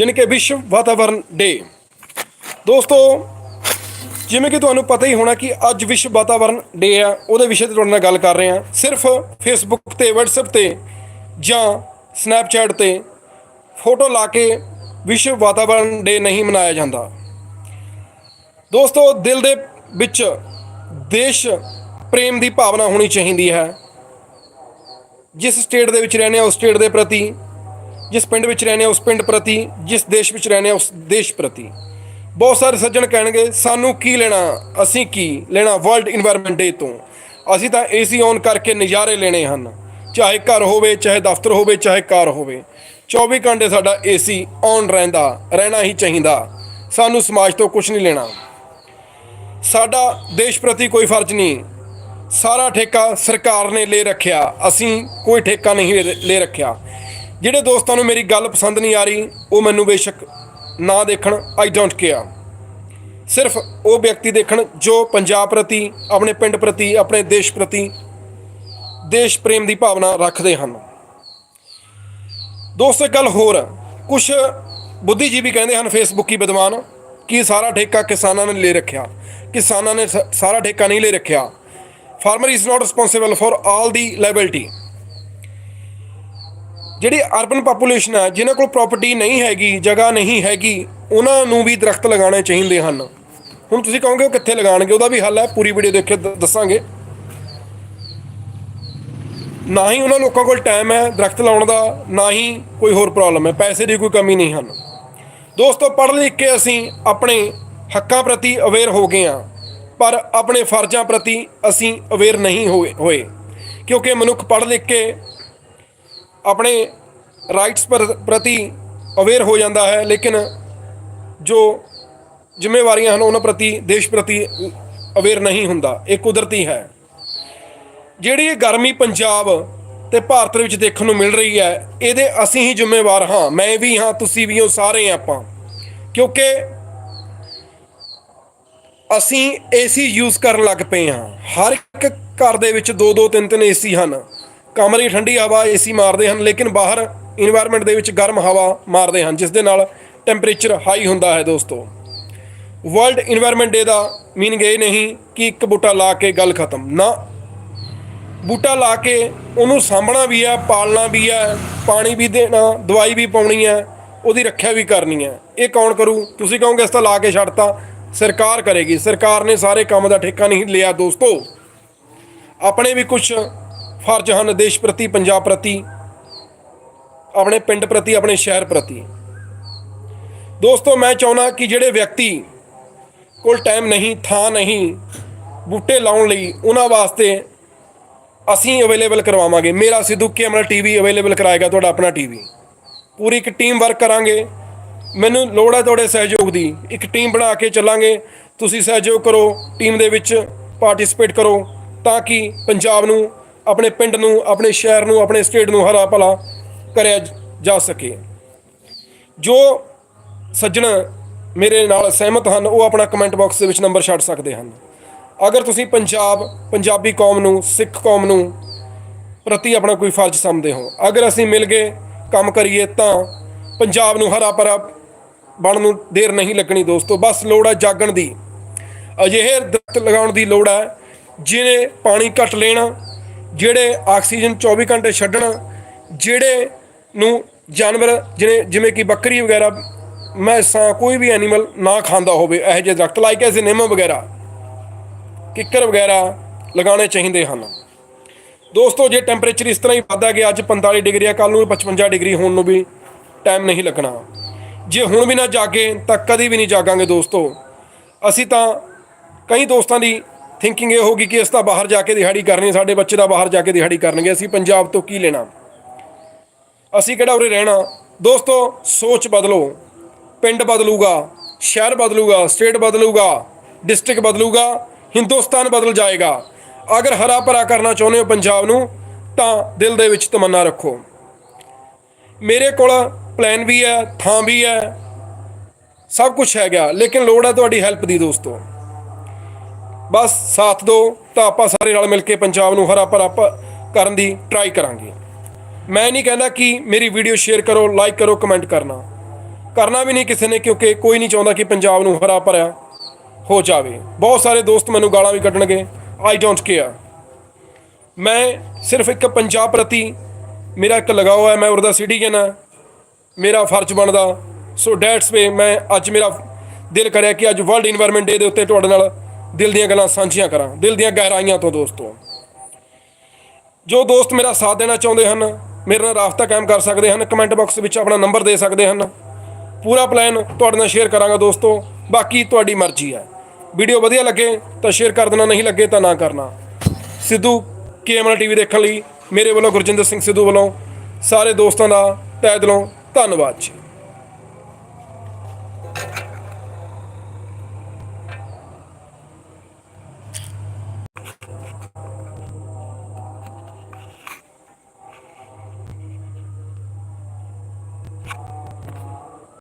ਯਾਨੀ ਕਿ ਵਿਸ਼ਵ ਵਾਤਾਵਰਣ ਡੇ ਦੋਸਤੋ, ਜਿਵੇਂ ਕਿ ਤੁਹਾਨੂੰ ਪਤਾ ਹੀ ਹੋਣਾ ਕਿ ਅੱਜ ਵਿਸ਼ਵ ਵਾਤਾਵਰਣ ਡੇ ਆ, ਉਹਦੇ ਵਿਸ਼ੇ ਤੇ ਤੁਹਾਡੇ ਨਾਲ ਗੱਲ ਕਰ ਰਹੇ ਹਾਂ। ਸਿਰਫ ਫੇਸਬੁੱਕ ਤੇ, WhatsApp ਤੇ ਜਾਂ ਸਨੈਪਚੈਟ ਤੇ ਫੋਟੋ ਲਾ ਕੇ ਵਿਸ਼ਵ ਵਾਤਾਵਰਣ ਡੇ ਨਹੀਂ ਮਨਾਇਆ ਜਾਂਦਾ। ਦੋਸਤੋ, ਦਿਲ ਦੇ ਵਿੱਚ ਦੇਸ਼ ਪ੍ਰੇਮ ਦੀ ਭਾਵਨਾ ਹੋਣੀ ਚਾਹੀਦੀ ਹੈ। ਜਿਸ ਸਟੇਟ ਦੇ ਵਿੱਚ ਰਹਿੰਦੇ ਆ ਉਸ ਸਟੇਟ ਦੇ ਪ੍ਰਤੀ ਜਿਸ ਪਿੰਡ ਵਿੱਚ ਰਹਿੰਦੇ ਆ, ਉਸ ਪਿੰਡ ਪ੍ਰਤੀ, ਜਿਸ ਦੇਸ਼ ਵਿੱਚ ਰਹਿੰਦੇ ਆ, ਉਸ ਦੇਸ਼ ਪ੍ਰਤੀ। ਬਹੁਤ ਸਾਰੇ ਸੱਜਣ ਕਹਿਣਗੇ, ਸਾਨੂੰ ਕੀ ਲੈਣਾ? ਅਸੀਂ ਕੀ ਲੈਣਾ ਵਰਲਡ এনवायरमेंट ਡੇ ਤੋਂ? ਅਸੀਂ ਤਾਂ ਏਸੀ ਔਨ ਕਰਕੇ ਨਜ਼ਾਰੇ ਲੈਣੇ ਹਨ। ਚਾਹੇ ਘਰ ਹੋਵੇ, ਚਾਹੇ ਦਫ਼ਤਰ ਹੋਵੇ, ਚਾਹੇ ਕਾਰ ਹੋਵੇ। 24 ਘੰਟੇ ਸਾਡਾ ਏਸੀ ਔਨ ਰਹਿੰਦਾ, ਰਹਿਣਾ ਹੀ ਚਾਹੀਦਾ। ਸਾਨੂੰ ਸਮਾਜ ਤੋਂ ਕੁਝ ਨਹੀਂ ਲੈਣਾ। ਸਾਡਾ ਦੇਸ਼ ਪ੍ਰਤੀ ਕੋਈ ਫਰਜ਼ ਨਹੀਂ। ਸਾਰਾ ਠੇਕਾ ਸਰਕਾਰ ਨੇ ਲੈ ਰੱਖਿਆ। ਅਸੀਂ ਕੋਈ ਠੇਕਾ ਨਹੀਂ ਲੈ ਰੱਖਿਆ। ਜਿਹੜੇ ਦੋਸਤਾਂ ਨੂੰ ਮੇਰੀ ਗੱਲ ਪਸੰਦ ਨਹੀਂ ਆ ਰਹੀ, ਉਹ ਮੈਨੂੰ ਬੇਸ਼ੱਕ ਨਾ ਦੇਖਣ ਆਈ ਡੋਂਟ ਕੇਅਰ ਸਿਰਫ ਉਹ ਵਿਅਕਤੀ ਦੇਖਣ ਜੋ ਪੰਜਾਬ ਪ੍ਰਤੀ, ਆਪਣੇ ਪਿੰਡ ਪ੍ਰਤੀ, ਆਪਣੇ ਦੇਸ਼ ਪ੍ਰਤੀ ਦੇਸ਼ ਪ੍ਰੇਮ ਦੀ ਭਾਵਨਾ ਰੱਖਦੇ ਹਨ। ਦੋਸਤੋ, ਇੱਕ ਗੱਲ ਹੋਰ ਕੁਝ ਬੁੱਧੀਜੀਵੀ ਕਹਿੰਦੇ ਹਨ, ਫੇਸਬੁੱਕੀ ਵਿਦਵਾਨ, ਕਿ ਸਾਰਾ ਠੇਕਾ ਕਿਸਾਨਾਂ ਨੇ ਲੈ ਰੱਖਿਆ। ਕਿਸਾਨਾਂ ਨੇ ਸਾਰਾ ਠੇਕਾ ਨਹੀਂ ਲੈ ਰੱਖਿਆ। Farmer is not responsible for all the liability ਜਿਹੜੀ ਅਰਬਨ ਪੋਪੂਲੇਸ਼ਨ ਹੈ ਜਿਨ੍ਹਾਂ ਕੋਲ ਪ੍ਰਾਪਰਟੀ ਨਹੀਂ ਹੈਗੀ, ਜਗ੍ਹਾ ਨਹੀਂ ਹੈਗੀ, ਉਹਨਾਂ ਨੂੰ ਵੀ ਦਰਖਤ ਲਗਾਉਣੇ ਚਾਹੀਦੇ ਹਨ। ਹੁਣ ਤੁਸੀਂ ਕਹੋਗੇ ਉਹ ਕਿੱਥੇ ਲਗਾਉਣਗੇ? ਉਹਦਾ ਵੀ ਹੱਲ ਹੈ, ਪੂਰੀ ਵੀਡੀਓ ਦੇਖ ਕੇ ਦੱਸਾਂਗੇ। ਨਾ ਹੀ ਉਹਨਾਂ ਲੋਕਾਂ ਕੋਲ ਟਾਈਮ ਹੈ ਦਰਖਤ ਲਾਉਣ ਦਾ, ਨਾ ਹੀ ਕੋਈ ਹੋਰ ਪ੍ਰੋਬਲਮ ਹੈ, ਪੈਸੇ ਦੀ ਕੋਈ ਕਮੀ ਨਹੀਂ ਹਨ। ਦੋਸਤੋ, ਪੜ੍ਹ ਲਿਖ ਕੇ ਅਸੀਂ ਆਪਣੇ ਹੱਕਾਂ ਪ੍ਰਤੀ ਅਵੇਅਰ ਹੋ ਗਏ ਹਾਂ, ਪਰ ਆਪਣੇ ਫਰਜ਼ਾਂ ਪ੍ਰਤੀ ਅਸੀਂ ਅਵੇਅਰ ਨਹੀਂ ਹੋਏ ਹੋਏ। ਕਿਉਂਕਿ ਮਨੁੱਖ ਪੜ੍ਹ ਲਿਖ ਕੇ ਆਪਣੇ ਰਾਈਟਸ ਪ੍ਰਤੀ ਅਵੇਅਰ ਹੋ ਜਾਂਦਾ ਹੈ, ਲੇਕਿਨ ਜੋ ਜ਼ਿੰਮੇਵਾਰੀਆਂ ਹਨ, ਉਹਨਾਂ ਪ੍ਰਤੀ, ਦੇਸ਼ ਪ੍ਰਤੀ ਅਵੇਅਰ ਨਹੀਂ ਹੁੰਦਾ, ਇਹ ਕੁਦਰਤੀ ਹੈ। ਜਿਹੜੀ ਇਹ ਗਰਮੀ ਪੰਜਾਬ ਤੇ ਭਾਰਤ ਵਿੱਚ ਦੇਖਣ ਨੂੰ ਮਿਲ ਰਹੀ ਹੈ, ਇਹਦੇ ਅਸੀਂ ਹੀ ਜ਼ਿੰਮੇਵਾਰ ਹਾਂ, ਮੈਂ ਵੀ ਹਾਂ, ਤੁਸੀਂ ਵੀ ਹੋ, ਸਾਰੇ ਆਪਾਂ। ਕਿਉਂਕਿ ਅਸੀਂ ਏਸੀ ਯੂਜ਼ ਕਰਨ ਲੱਗ ਪਏ ਹਾਂ। ਹਰ ਇੱਕ ਘਰ ਦੇ ਵਿੱਚ ਦੋ ਦੋ ਤਿੰਨ ਤਿੰਨ ਏਸੀ ਹਨ। ਕਮਰੇ ਠੰਡੀ ਹਵਾ ਏਸੀ ਮਾਰਦੇ ਹਨ, ਲੇਕਿਨ ਬਾਹਰ এনवायरमेंट ਦੇ ਵਿੱਚ ਗਰਮ ਹਵਾ ਮਾਰਦੇ ਹਨ, ਜਿਸ ਦੇ ਨਾਲ ਟੈਂਪਰੇਚਰ ਹਾਈ ਹੁੰਦਾ ਹੈ ਦੋਸਤੋ। ਵਰਲਡ এনवायरमेंट ਡੇ ਦਾ ਮੀਨਿੰਗ ਇਹ ਨਹੀਂ ਕਿ ਇੱਕ ਬੂਟਾ ਲਾ ਕੇ ਗੱਲ ਖਤਮ। ਨਾ, ਬੂਟਾ ਲਾ ਕੇ ਉਹਨੂੰ ਸਾਂਭਣਾ ਵੀ ਹੈ, ਪਾਲਣਾ ਵੀ ਹੈ, ਪਾਣੀ ਵੀ ਦੇਣਾ, ਦਵਾਈ ਵੀ ਪਾਉਣੀ ਹੈ, ਉਹਦੀ ਰੱਖਿਆ ਵੀ ਕਰਨੀ ਹੈ। ਇਹ ਕੌਣ ਕਰੂ? ਤੁਸੀਂ ਕਹੋਗੇ, ਇਸ ਤਾਂ ਲਾ ਕੇ ਛੱਡਤਾ ਸਰਕਾਰ ਕਰੇਗੀ। ਸਰਕਾਰ ਨੇ ਸਾਰੇ ਕੰਮ ਦਾ ਠੇਕਾ ਨਹੀਂ ਲਿਆ ਦੋਸਤੋ। ਆਪਣੇ ਵੀ ਕੁਝ ਫਰਜ਼ ਹਨ ਦੇਸ਼ ਪ੍ਰਤੀ, ਪੰਜਾਬ ਪ੍ਰਤੀ, ਆਪਣੇ ਪਿੰਡ ਪ੍ਰਤੀ, ਆਪਣੇ ਸ਼ਹਿਰ ਪ੍ਰਤੀ। ਦੋਸਤੋ, ਮੈਂ ਚਾਹੁੰਦਾ ਕਿ ਜਿਹੜੇ ਵਿਅਕਤੀ ਕੋਲ ਟਾਈਮ ਨਹੀਂ, ਥਾਂ ਨਹੀਂ, ਬੂਟੇ ਲਾਉਣ ਲਈ, ਉਹਨਾਂ ਵਾਸਤੇ ਅਸੀਂ ਅਵੇਲੇਬਲ ਕਰਵਾਵਾਂਗੇ। ਮੇਰਾ ਸਿੱਧੂ ਕੇਮਲ ਟੀਵੀ ਅਵੇਲੇਬਲ ਕਰਾਏਗਾ ਤੁਹਾਡਾ ਆਪਣਾ ਟੀਵੀ ਪੂਰੀ ਇੱਕ ਟੀਮ ਵਰਕ ਕਰਾਂਗੇ। ਮੈਨੂੰ ਲੋੜ ਹੈ ਤੁਹਾਡੇ ਸਹਿਯੋਗ ਦੀ। ਇੱਕ ਟੀਮ ਬਣਾ ਕੇ ਚੱਲਾਂਗੇ। ਤੁਸੀਂ ਸਹਿਯੋਗ ਕਰੋ ਟੀਮ ਦੇ ਵਿੱਚ ਪਾਰਟਿਸਿਪੇਟ ਕਰੋ, ਤਾਂ ਕਿ ਪੰਜਾਬ ਨੂੰ ਆਪਣੇ ਪਿੰਡ ਨੂੰ, ਆਪਣੇ ਸ਼ਹਿਰ ਨੂੰ, ਆਪਣੇ ਸਟੇਟ ਨੂੰ ਹਰਾ ਭਲਾ ਕਰਿਆ ਜਾ ਸਕੇ। ਜੋ ਸੱਜਣ ਮੇਰੇ ਨਾਲ ਸਹਿਮਤ ਹਨ, ਉਹ ਆਪਣਾ ਕਮੈਂਟ ਬਾਕਸ ਦੇ ਵਿੱਚ ਨੰਬਰ ਛੱਡ ਸਕਦੇ ਹਨ। ਅਗਰ ਤੁਸੀਂ ਪੰਜਾਬ, ਪੰਜਾਬੀ ਕੌਮ ਨੂੰ, ਸਿੱਖ ਕੌਮ ਨੂੰ ਪ੍ਰਤੀ ਆਪਣਾ ਕੋਈ ਫਰਜ਼ ਸਮਝਦੇ ਹੋ, ਅਗਰ ਅਸੀਂ ਮਿਲ ਕੇ ਕੰਮ ਕਰੀਏ, ਤਾਂ ਪੰਜਾਬ ਨੂੰ ਹਰਾ ਭਰਾ ਬਣਨ ਨੂੰ ਦੇਰ ਨਹੀਂ ਲੱਗਣੀ ਦੋਸਤੋ। ਬਸ ਲੋੜ ਹੈ ਜਾਗਣ ਦੀ। ਅਜਿਹੇ ਦਰਖਤ ਲਗਾਉਣ ਦੀ ਲੋੜ ਹੈ ਜਿਹਨੇ ਪਾਣੀ ਘੱਟ ਲੈਣਾ ਜਿਹੜੇ ਆਕਸੀਜਨ 24 ਘੰਟੇ ਛੱਡਣ, ਜਿਹੜੇ ਨੂੰ ਜਾਨਵਰ ਜਿਵੇਂ ਜਿਵੇਂ ਕਿ ਬੱਕਰੀ ਵਗੈਰਾ ਮੈਸਾਂ ਕੋਈ ਵੀ ਐਨੀਮਲ ਨਾ ਖਾਂਦਾ ਹੋਵੇ, ਇਹੋ ਜਿਹੇ ਦਰਖਤ ਲਾਈਕ ਐਜ਼ ਨਿੰਮ ਵਗੈਰਾ, ਕਿੱਕਰ ਵਗੈਰਾ ਲਗਾਉਣੇ ਚਾਹੀਦੇ ਹਨ। ਦੋਸਤੋ, ਜੇ ਟੈਂਪਰੇਚਰ ਇਸ ਤਰ੍ਹਾਂ ਹੀ ਵੱਧਦਾ ਗਿਆ, ਅੱਜ 45 ਡਿਗਰੀ ਆ ਕੱਲ ਨੂੰ 55 ਡਿਗਰੀ, ਹੋਣ ਨੂੰ ਵੀ ਟਾਈਮ ਨਹੀਂ ਲੱਗਣਾ। ਜੇ ਹੁਣ ਵੀ ਨਾ ਜਾਗੇ, ਤਾਂ ਕਦੀ ਵੀ ਨਹੀਂ ਜਾਗਾਂਗੇ ਦੋਸਤੋ। ਅਸੀਂ ਤਾਂ ਕਈ ਦੋਸਤਾਂ ਦੀ ਥਿੰਕਿੰਗ ਇਹ ਹੋਗੀ ਕਿ ਇਸ ਤਾਂ ਬਾਹਰ ਜਾ ਕੇ ਦਿਹਾੜੀ ਕਰਨੀ, ਸਾਡੇ ਬੱਚੇ ਦਾ ਬਾਹਰ ਜਾ ਕੇ ਦਿਹਾੜੀ ਕਰਨਗੇ। ਅਸੀਂ ਪੰਜਾਬ ਤੋਂ ਕੀ ਲੈਣਾ? ਅਸੀਂ ਕਿਹੜਾ ਉਰੇ ਰਹਿਣਾ? ਦੋਸਤੋ, ਸੋਚ ਬਦਲੋ। ਪਿੰਡ ਬਦਲੂਗਾ, ਸ਼ਹਿਰ ਬਦਲੂਗਾ ਸਟੇਟ ਬਦਲੂਗਾ ਡਿਸਟ੍ਰਿਕਟ ਬਦਲੂਗਾ, ਹਿੰਦੁਸਤਾਨ ਬਦਲ ਜਾਏਗਾ। ਅਗਰ ਹਰਾ ਭਰਾ ਕਰਨਾ ਚਾਹੁੰਦੇ ਹੋ ਪੰਜਾਬ ਨੂੰ, ਤਾਂ ਦਿਲ ਦੇ ਵਿੱਚ ਤਮੰਨਾ ਰੱਖੋ। ਮੇਰੇ ਕੋਲ ਪਲਾਨ ਵੀ ਹੈ, ਥਾਂ ਵੀ ਹੈ, ਸਭ ਕੁਝ ਹੈਗਾ, ਲੇਕਿਨ ਲੋੜ ਹੈ ਤੁਹਾਡੀ ਹੈਲਪ ਦੀ ਦੋਸਤੋ। ਬਸ ਸਾਥ ਦਿਓ ਤਾਂ ਆਪਾਂ ਸਾਰੇ ਨਾਲ ਮਿਲ ਕੇ ਪੰਜਾਬ ਨੂੰ ਹਰਾ ਭਰਾ ਕਰਨ ਦੀ ਟਰਾਈ ਕਰਾਂਗੇ। ਮੈਂ ਨਹੀਂ ਕਹਿੰਦਾ ਕਿ ਮੇਰੀ ਵੀਡੀਓ ਸ਼ੇਅਰ ਕਰੋ ਲਾਈਕ ਕਰੋ ਕਮੈਂਟ ਕਰਨਾ। ਕਰਨਾ ਵੀ ਨਹੀਂ ਕਿਸੇ ਨੇ ਕਿਉਂਕਿ ਕੋਈ ਨਹੀਂ ਚਾਹੁੰਦਾ ਕਿ ਪੰਜਾਬ ਨੂੰ ਹਰਾ ਭਰਾ ਹੋ ਜਾਵੇ। ਬਹੁਤ ਸਾਰੇ ਦੋਸਤ ਮੈਨੂੰ ਗਾਲਾਂ ਵੀ ਕੱਢਣਗੇ। ਆਈ ਡੋਂਟ ਕੇਅਰ ਮੈਂ ਸਿਰਫ ਇੱਕ ਪੰਜਾਬ ਪ੍ਰਤੀ ਮੇਰਾ ਇੱਕ ਲਗਾਓ ਹੈ। ਮੈਂ ਉਹਦਾ ਸਿਟੀਜ਼ਨ ਹਾਂ ਮੇਰਾ ਫਰਜ਼ ਬਣਦਾ। ਸੋ ਡੈਟਸ ਵੇ ਮੈਂ ਅੱਜ ਮੇਰਾ ਦਿਲ ਕਰਿਆ ਕਿ ਅੱਜ ਵਰਲਡ এনवायरमेंट ਡੇ ਦੇ ਉੱਤੇ ਤੁਹਾਡੇ ਨਾਲ ਦਿਲ ਦੀਆਂ ਗੱਲਾਂ ਸਾਂਝੀਆਂ ਕਰਾਂ, ਦਿਲ ਦੀਆਂ ਗਹਿਰਾਈਆਂ ਤੋਂ ਦੋਸਤੋ। ਜੋ ਦੋਸਤ ਮੇਰਾ ਸਾਥ ਦੇਣਾ ਚਾਹੁੰਦੇ ਹਨ, ਮੇਰੇ ਨਾਲ ਰਾਬਤਾ ਕਾਇਮ ਕਰ ਸਕਦੇ ਹਨ ਕਮੈਂਟ ਬਾਕਸ ਵਿੱਚ ਆਪਣਾ ਨੰਬਰ ਦੇ ਸਕਦੇ ਹਨ। ਪੂਰਾ ਪਲਾਨ ਤੁਹਾਡੇ ਨਾਲ ਸ਼ੇਅਰ ਕਰਾਂਗਾ ਦੋਸਤੋ, ਬਾਕੀ ਤੁਹਾਡੀ ਮਰਜ਼ੀ ਹੈ। ਵੀਡੀਓ ਵਧੀਆ ਲੱਗੇ ਤਾਂ ਸ਼ੇਅਰ ਕਰ ਦੇਣਾ, ਨਹੀਂ ਲੱਗੇ ਤਾਂ ਨਾ ਕਰਨਾ। ਸਿੱਧੂ ਕੇਐਮਐਲ ਟੀਵੀ ਦੇਖਣ ਲਈ ਮੇਰੇ ਵੱਲੋਂ ਗੁਰਜਿੰਦਰ ਸਿੰਘ ਸਿੱਧੂ ਵੱਲੋਂ ਸਾਰੇ ਦੋਸਤਾਂ ਦਾ ਤਹਿ ਦਿਲੋਂ ਧੰਨਵਾਦ ਜੀ।